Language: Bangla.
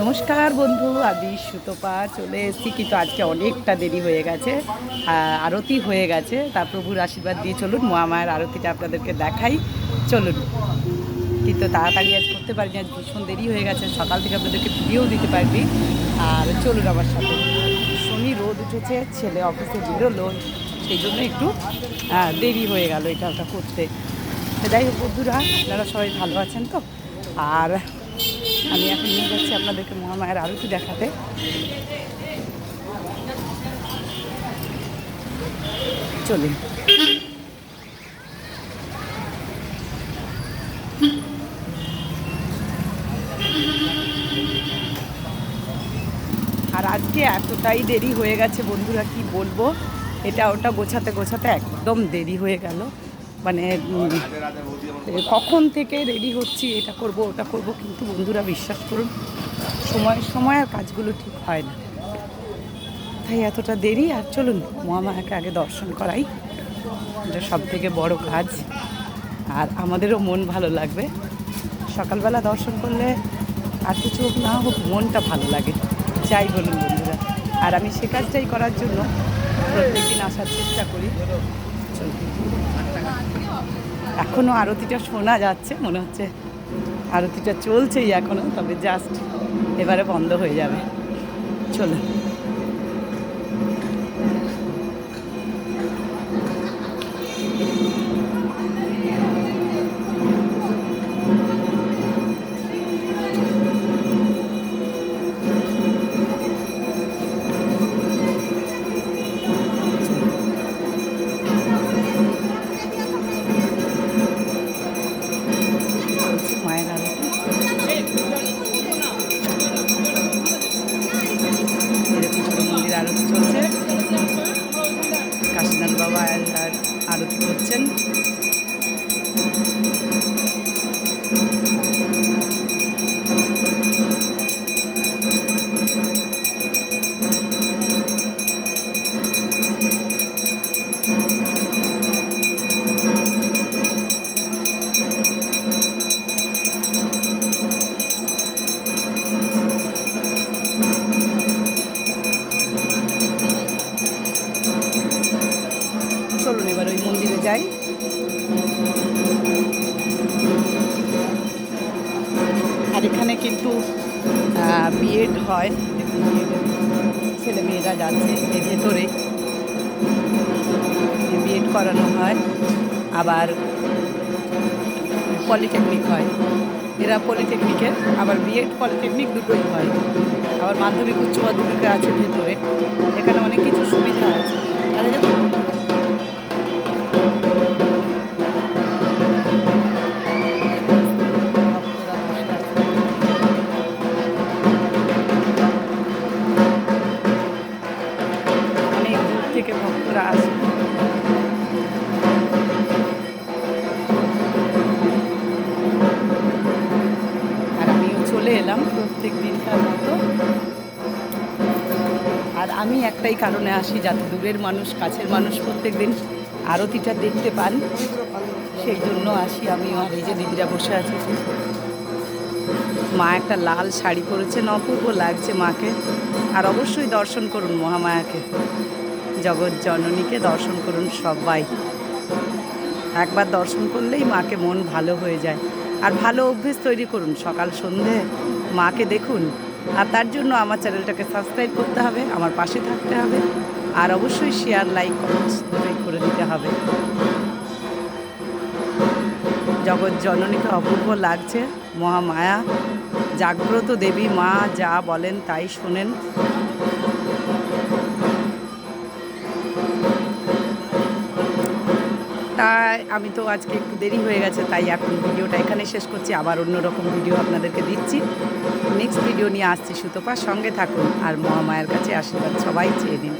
নমস্কার বন্ধু আমি সুতপা চলে এসেছি, কিন্তু আজকে অনেকটা দেরি হয়ে গেছে আরতি হয়ে গেছে, তা প্রভুর আশীর্বাদ দিয়ে চলুন মহামায়ের আরতিটা আপনাদেরকে দেখাই, চলুন। কিন্তু তাড়াতাড়ি আজ করতে পারিনি, আজ ভীষণ দেরি হয়ে গেছে, সকাল থেকে আপনাদেরকে ভিডিও দিতে পারবি আর চলুন আমার সাথে। শনি রোদ উঠেছে, ছেলে অফিসে বেরোলো সেই জন্য একটু দেরি হয়ে গেল এটা ওটা করতে। যাই হোক বন্ধুরা, আপনারা সবাই ভালো আছেন তো? আর আমি এখন নিয়ে যাচ্ছি আপনাদেরকে মহামায়ের আরতি দেখাতে। চলুন। আর আজকে এতটাই দেরি হয়ে গেছে বন্ধুরা, কি বলব? এটা ওটা গোছাতে গোছাতে একদম দেরি হয়ে গেল। মানে কখন থেকে রেডি হচ্ছি, এটা করব, ওটা করব, কিন্তু বন্ধুরা বিশ্বাস করুন, সময় সময় আর কাজগুলো ঠিক হয় না। তাই এতটা দেরি, আর চলুন, মহামায়াকে আগে দর্শন করাই। এটা সব থেকে বড় কাজ, আর আমাদেরও মন ভালো লাগবে। সকালবেলা দর্শন করলে আর কিছু হোক না হোক, মনটা ভালো লাগে। যাই বলুন বন্ধুরা, আর আমি সে কাজটাই করার জন্য প্রত্যেকদিন আসার চেষ্টা করি। চলুন। এখনও আরতিটা শোনা যাচ্ছে, মনে হচ্ছে আরতিটা চলছেই এখনও তবে জাস্ট এবারে বন্ধ হয়ে যাবে। চলো চলুন এবার ওই মন্দিরে যাই। আর এখানে কিন্তু বিএড হয়। ছেলে মেয়েরা যাচ্ছে এর ভেতরে। বিএড করানো হয়। আবার পলিটেকনিক হয়। এরা পলিটেকনিকের, আবার বিএড, পলিটেকনিক দুটোই হয়। আবার মাধ্যমিক, উচ্চ মাধ্যমিক আছে ভেতরে। এখানে অনেক কিছু সুবিধা আছে। তাহলে আসে আর চলে এলাম প্রত্যেক দিনকার মতো। আর আমি একটাই কারণে আসি যাতে দূরের মানুষ, কাছের মানুষ প্রত্যেক দিন আরতিটা দেখতে পান। সেই জন্য আসি আমি আর এই যে দিদিরা বসে আছে। মা একটা লাল শাড়ি পরেছেন, অপূর্ব লাগছে মাকে। আর অবশ্যই দর্শন করুন মহামায়াকে। জগৎ জননীকে দর্শন করুন সবাই। একবার দর্শন করলেই মাকে মন ভালো হয়ে যায়। আর ভালো অভ্যেস তৈরি করুন। সকাল সন্ধে মাকে দেখুন। আর তার জন্য আমার চ্যানেলটাকে সাবস্ক্রাইব করতে হবে, আমার পাশে থাকতে হবে। আর অবশ্যই শেয়ার লাইক কমেন্টস দুটোই করে দিতে হবে। জগৎ জননীকে অপূর্ব লাগছে। মহামায়া, জাগ্রত দেবী মা যা বলেন তাই শোনেন। তাই আমি তো আজকে একটু দেরি হয়ে গেছে, তাই এখন ভিডিওটা এখানে শেষ করছি। আবার অন্যরকম ভিডিও আপনাদেরকে দিচ্ছি। নেক্সট ভিডিও নিয়ে আসছি সুতপা। সঙ্গে থাকুন আর মহামায়ের কাছে আশীর্বাদ সবাই চেয়ে নিন।